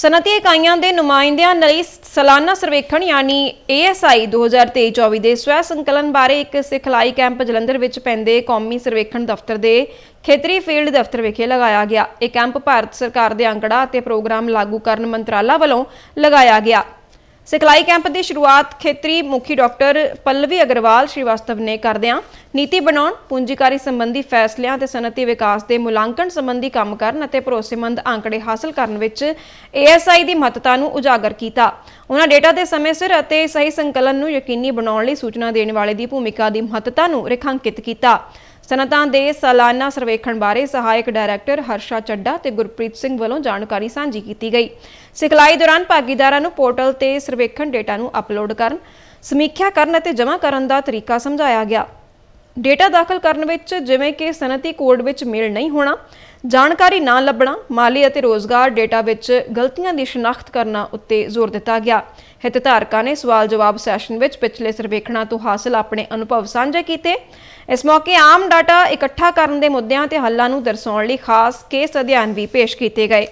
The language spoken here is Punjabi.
ਸਨਅਤੀ ਇਕਾਈਆਂ ਦੇ ਨੁਮਾਇੰਦਿਆਂ ਲਈ ਸਾਲਾਨਾ ਸਰਵੇਖਣ ਯਾਨੀ ASI 2023-24 ਦੇ ਸਵੈ ਸੰਕਲਨ ਬਾਰੇ ਇੱਕ ਸਿਖਲਾਈ ਕੈਂਪ ਜਲੰਧਰ ਵਿੱਚ ਪੈਂਦੇ ਕੌਮੀ ਸਰਵੇਖਣ ਦਫ਼ਤਰ ਦੇ ਖੇਤਰੀ ਫੀਲਡ ਦਫ਼ਤਰ ਵਿਖੇ ਲਗਾਇਆ ਗਿਆ। ਇਹ ਕੈਂਪ ਭਾਰਤ ਸਰਕਾਰ ਦੇ ਅੰਕੜਾ ਅਤੇ ਪ੍ਰੋਗਰਾਮ ਲਾਗੂ ਕਰਨ ਮੰਤਰਾਲਾ ਵੱਲੋਂ ਲਗਾਇਆ ਗਿਆ। ਸਿਖਲਾਈ ਕੈਂਪ ਦੀ ਸ਼ੁਰੂਆਤ ਖੇਤਰੀ ਮੁਖੀ ਡਾਕਟਰ ਪੱਲਵੀ ਅਗਰਵਾਲ ਸ਼੍ਰੀਵਾਸਤਵ ਨੇ ਕਰਦਿਆਂ ਨੀਤੀ ਬਣਾਉਣ, ਪੂੰਜੀਕਾਰੀ ਸੰਬੰਧੀ ਫੈਸਲਿਆਂ ਤੇ ਸਨਅਤੀ ਵਿਕਾਸ ਦੇ ਮੁਲਾਂਕਣ ਸੰਬੰਧੀ ਕੰਮ ਕਰਨ ਅਤੇ ਭਰੋਸੇਮੰਦ ਆંકੜੇ ਹਾਸਲ ਕਰਨ ਵਿੱਚ ASI ਦੀ ਮਹੱਤਤਾ ਨੂੰ ਉਜਾਗਰ ਕੀਤਾ। ਉਹਨਾਂ ਡੇਟਾ ਦੇ ਸਮੇਂ ਸਿਰ ਅਤੇ ਸਹੀ ਸੰਕਲਨ ਨੂੰ ਯਕੀਨੀ ਬਣਾਉਣ ਲਈ ਸੂਚਨਾ ਦੇਣ ਵਾਲੇ ਦੀ ਭੂਮਿਕਾ ਦੀ ਮਹੱਤਤਾ ਨੂੰ ਰੇਖਾਂਕਿਤ ਕੀਤਾ। ਸਨਅਤਾਂ ਦੇ ਸਾਲਾਨਾ ਸਰਵੇਖਣ ਬਾਰੇ ਸਹਾਇਕ ਡਾਇਰੈਕਟਰ ਹਰਸ਼ਾ ਚੱਡਾ ਤੇ ਗੁਰਪ੍ਰੀਤ ਸਿੰਘ ਵੱਲੋਂ ਜਾਣਕਾਰੀ ਸਾਂਝੀ ਕੀਤੀ ਗਈ। ਸਿਖਲਾਈ ਦੌਰਾਨ ਭਾਗੀਦਾਰਾਂ ਨੂੰ ਪੋਰਟਲ ਤੇ ਸਰਵੇਖਣ ਡੇਟਾ ਨੂੰ ਅਪਲੋਡ ਕਰਨ, ਸਮੀਖਿਆ ਕਰਨ ਅਤੇ ਜਮ੍ਹਾਂ ਕਰਨ ਦਾ ਤਰੀਕਾ ਸਮਝਾਇਆ ਗਿਆ। ਡੇਟਾ ਦਾਖਲ ਕਰਨ ਵਿੱਚ ਜਿਵੇਂ ਕਿ ਸਨਅਤੀ ਕੋਡ ਵਿੱਚ ਮੇਲ ਨਹੀਂ ਹੋਣਾ, ਜਾਣਕਾਰੀ ਨਾ ਲੱਭਣਾ, ਮਾਲੀ ਅਤੇ ਰੋਜ਼ਗਾਰ ਡੇਟਾ ਵਿੱਚ ਗਲਤੀਆਂ ਦੀ ਸ਼ਨਾਖਤ ਕਰਨਾ ਉੱਤੇ ਜ਼ੋਰ ਦਿੱਤਾ ਗਿਆ। ਹਿਤਧਾਰਕਾਂ ਨੇ ਸਵਾਲ ਜਵਾਬ ਸੈਸ਼ਨ ਵਿੱਚ ਪਿਛਲੇ ਸਰਵੇਖਣਾਂ ਤੋਂ ਹਾਸਲ ਆਪਣੇ ਅਨੁਭਵ ਸਾਂਝੇ ਕੀਤੇ। ਇਸ ਮੌਕੇ ਆਮ ਡਾਟਾ ਇਕੱਠਾ ਕਰਨ ਦੇ ਮੁੱਦਿਆਂ ਤੇ ਹੱਲਾਂ ਨੂੰ ਦਰਸਾਉਣ ਲਈ ਖਾਸ ਕੇਸ ਅਧਿਐਨ ਵੀ ਪੇਸ਼ ਕੀਤੇ ਗਏ।